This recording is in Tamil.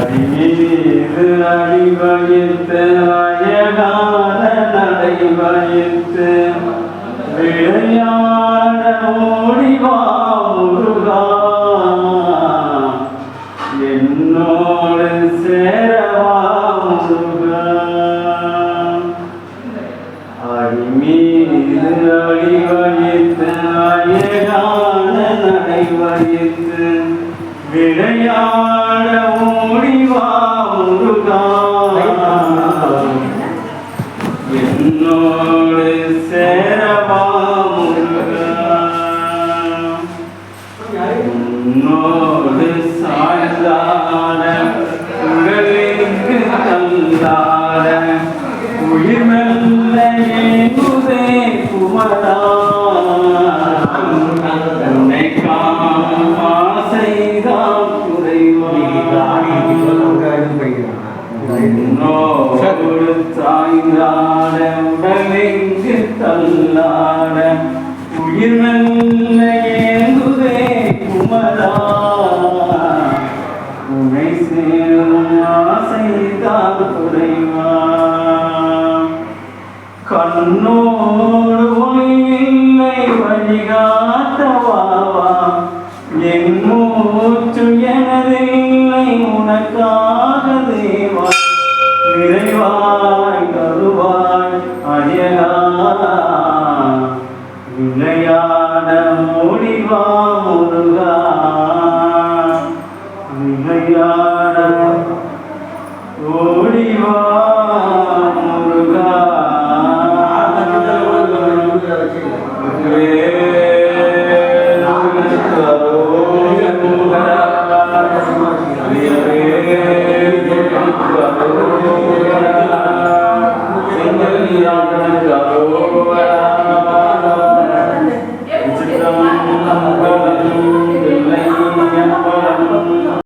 அடிமீது அடி வைத்து அயகாத விளையாட ஓடிவா முருகா. என்னோடு சேரவா முருகா. அடிமீது அடி வைத்து அயகான நடை விளையாட ஓடிவா முருகா. என்னோடு சேரவா முருகா. உன்னோடு சாய்ந்தாட உடலுக்கு தந்தாட. உயிர் மெல்ல ஏங்குதே குமரா. உன்னோடு சாய்ந்தாட உடலெங்கு தள்ளாட? உயிர் மெல்ல ஏங்குதே குமரா. உன்னை சேரும் ஆசைதான் குறைவா. கண்ணோடு ஒளி விளையாட முடிவா முருகா. விளையாட ஓடிவா முருகா.